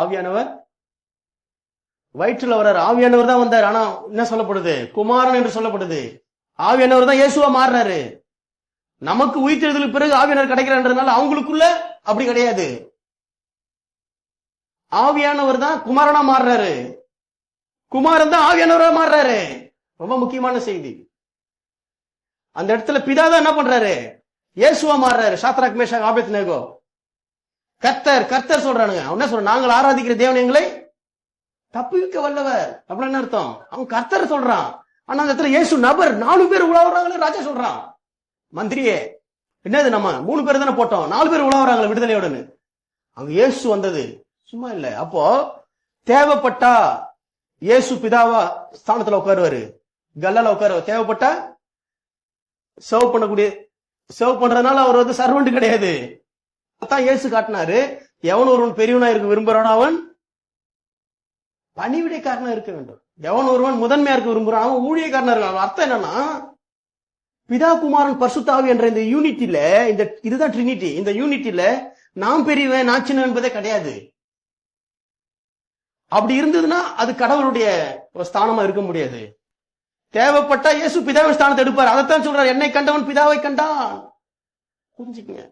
ஆவியானவர்? வயிற்றுல வர்றார். ஆவியானவர் தான் வந்தார். ஆனா என்ன சொல்லப்படுது? குமாரன் என்று சொல்லப்படுது. ஆவியானவர் தான் இயேசுவா மாறுறாரு நமக்கு உயிர்த்தெழுதலுக்கு பிறகு ஆவியானவர் கிடைக்கிறான்றதுனால அவங்களுக்குள்ள அப்படி கிடையாது. ஆவியானவர் தான் குமாரனா மாறுறாரு. குமாரன் தான் ஆவியானவரா மாறுறாரு. ரொம்ப முக்கியமான செய்தி. அந்த இடத்துல பிதா தான் என்ன பண்றாரு? இயேசுவா மாறுறாரு. சாத்ராக் மேஷா ஆபேத் நேகோ கர்த்தர் கர்த்தர் சொல்றானுங்க. அவன் என்ன சொல்ற நாங்கள் ஆராதிக்கிற தேவன் எங்களை தப்புவிக்க வல்லவர். அப்படின்னு என்ன அர்த்தம்? அவன் கர்த்தர் சொல்றான். ஆனா அந்த இடத்துல இயேசு நபர் நாலு பேர் உழவுறாங்களே ராஜா சொல்றான். மந்திரியே என்னது நம்ம? மூணு பேர் தானே போட்டோம். நாலு பேர் உழவுறாங்களே விடுதலையோடன்னு. அங்க இயேசு வந்தது. சும்மா இல்ல. அப்போ தேவைப்பட்டா இயேசு பிதாவா ஸ்தானத்துல உட்காருவாரு. கல்லால உட்காருவார் தேவைப்பட்டா சர்வ் பண்ணக்கூடிய சர்வ் பண்றதுனால அவர் வந்து சர்வெண்ட் கிடையாது. அதான் இயேசு காட்டினாரு எவன் ஒருவன் பெரியவனா இருக்க விரும்புறானோ அவன் பணிவிடைக்காரனா இருக்க வேண்டும். எவன் ஒருவன் முதன்மையா இருக்க விரும்புறான் அவன் ஊழியக்காரனா இருக்கான் அர்த்தம் என்னன்னா பிதா குமாரன் பர்சுத்தாவி என்ற இந்த யூனிட்டில இந்த இதுதான் ட்ரினிட்டி. இந்த யூனிட்டில நான் பெரியவன் நான் சின்ன என்பதே கிடையாது. அப்படி இருந்ததுன்னா அது கடவுளுடைய ஒரு ஸ்தானமா இருக்க முடியாது. தேவைப்பட்டா இயேசு பிதாவின் ஸ்தானத்தை எடுப்பார். அதைத்தான் சொல்றார். என்னை கண்டவன் பிதாவை கண்டான். புரிஞ்சுக்கங்க.